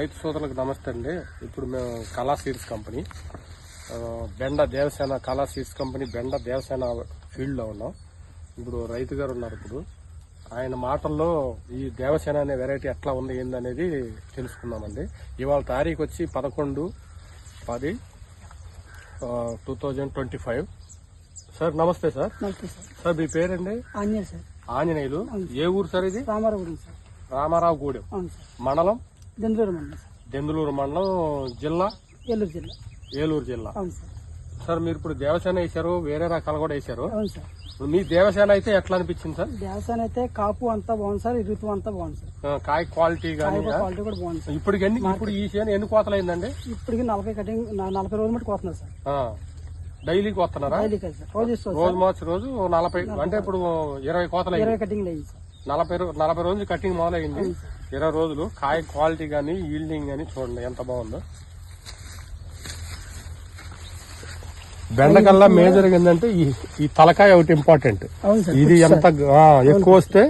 రైతు సోదరులకు నమస్తే అండి. ఇప్పుడు మేము కళా సీడ్స్ కంపెనీ. బెండ దేవసేన కళా సీడ్స్ కంపెనీ బెండ దేవసేన ఫీల్డ్లో ఉన్నాం. ఇప్పుడు రైతు గారు ఉన్నారు ఇప్పుడు. ఆయన మాటల్లో ఈ దేవసేన అనే వెరైటీ ఎట్లా ఉంది ఏందనేది తెలుసుకుందామండి. ఇవాళ తారీఖు వచ్చి పదకొండు పది two thousand twenty five sir నమస్తే సార్. నమస్తే సార్. సార్ మీ పేరండి? ఆంజనేయులు. ఏ ఊరు సార్ ఇది? రామారావు సార్. రామారావు గూడెం. మండలం? దెందులూరు మండలం సార్. దెందులూరు మండలం జిల్లా? ఏలూరు జిల్లా. ఏలూరు జిల్లా. అవును సార్. సార్ మీరు ఇప్పుడు దేవసేన వేశారు వేరే రకాలు కూడా వేశారు. అవును సార్. మీ దేవసేన అయితే ఎట్లా అనిపించింది సార్? దేవస్థానం అయితే కాపు అంతా బాగుంది సార్ ఋతువు అంతా బాగుంది సార్. కాయ క్వాలిటీ కానీ క్వాలిటీ కూడా బాగుంది సార్. ఇప్పుడు ఎన్ని ఇప్పుడు ఈ చేను ఎన్ని కోతలు అయిందండి? ఇప్పటికి నలభై కటింగ్ నలభై రోజులు మట్టి కోస్తున్నారు సార్. డైలీకి వస్తున్నారా రోజు మార్చి రోజు నలభై అంటే ఇప్పుడు ఇరవై కోతలు ఇరవై కటింగ్ అయింది సార్. నలభై నలభై రోజులు కటింగ్ మొదలైంది. ఇరవై రోజులు. కాయ క్వాలిటీ కానీ ఈల్డింగ్ కానీ చూడండి ఎంత బాగుందో. బెండకల్లా మేజర్ ఏంటంటే ఈ ఈ తలకాయ ఒకటి ఇంపార్టెంట్ ఇది ఎంత ఎక్కువ వస్తే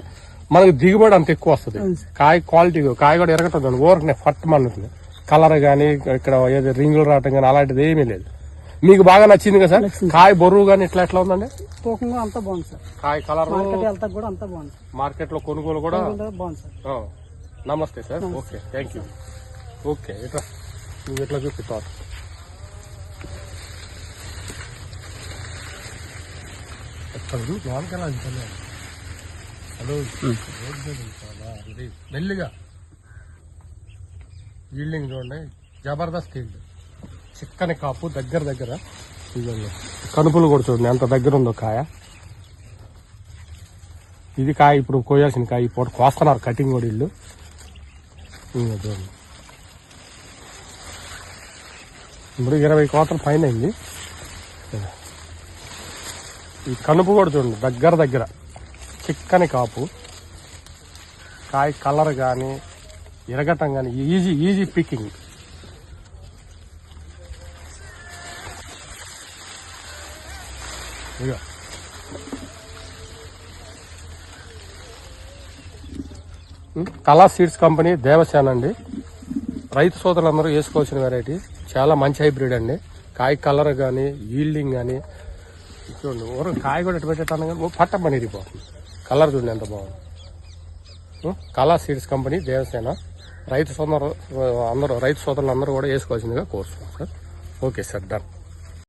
మనకి దిగుబడి అంత ఎక్కువ వస్తుంది. కాయ క్వాలిటీ కాయ కూడా ఎరగటం ఊరకనే ఫట్ మనది కలర్ గానీ ఇక్కడ ఏదో రింగులు రావటం కానీ అలాంటిది ఏమీ లేదు. మీకు బాగా నచ్చింది కదా సార్? కాయ బరువు కానీ ఇట్లా ఎట్లా ఉందండి? తూకంగా అంతా బాగుంది సార్. కాయ కలర్ మార్కెట్ కూడా అంతా బాగుంది మార్కెట్లో కొనుగోలు కూడా బాగుంది సార్. నమస్తే sir. Okay thank you. Okay ఇట్లా. నువ్వు ఇట్లా చూపి తోట ఎక్కడ చూడు, లోపలికి వెళ్ళాలి ఇంకనే. హలో మెల్లిగా. ఈల్డింగ్ చూడండి. జబర్దస్త్ ఈల్డ్. చిక్కని కాపు దగ్గర దగ్గర. ఇదిగోండి. కనుపులు కూడా చూడండి. ఎంత దగ్గర ఉందో కాయ. ఇది కాయ ఇప్పుడు కోయాల్సిన కాయ. ఈ పూట కోస్తున్నారు కటింగ్ కూడా ఇల్లు చూడండి. ఇప్పుడు ఇరవై కోతలు పైన అయింది. ఈ కనుపు కూడా చూడండి. దగ్గర దగ్గర. చిక్కని కాపు. కాయ కలర్ కానీ ఇరగటం కానీ ఈజీ ఈజీ పికింగ్. ఇక కళా సీడ్స్ కంపెనీ దేవసేన అండి. రైతు సోదరులందరూ వేసుకోవాల్సిన వెరైటీ చాలా మంచి హైబ్రిడ్ అండి. కాయ కలర్ కానీ ఈల్డింగ్ కానీ చూడండి ఊర కాయ కూడా ఎటు పెట్టేటాను కానీ పట్ట పని ఇరిగిపోతుంది కలర్ చూడండి ఎంత బాగుంది. కళా సీడ్స్ కంపెనీ దేవసేన. రైతు సోదరు అందరూ రైతు సోదరులు అందరూ కూడా వేసుకోవాల్సిందిగా కోరుతున్నాం. Sir okay sir done.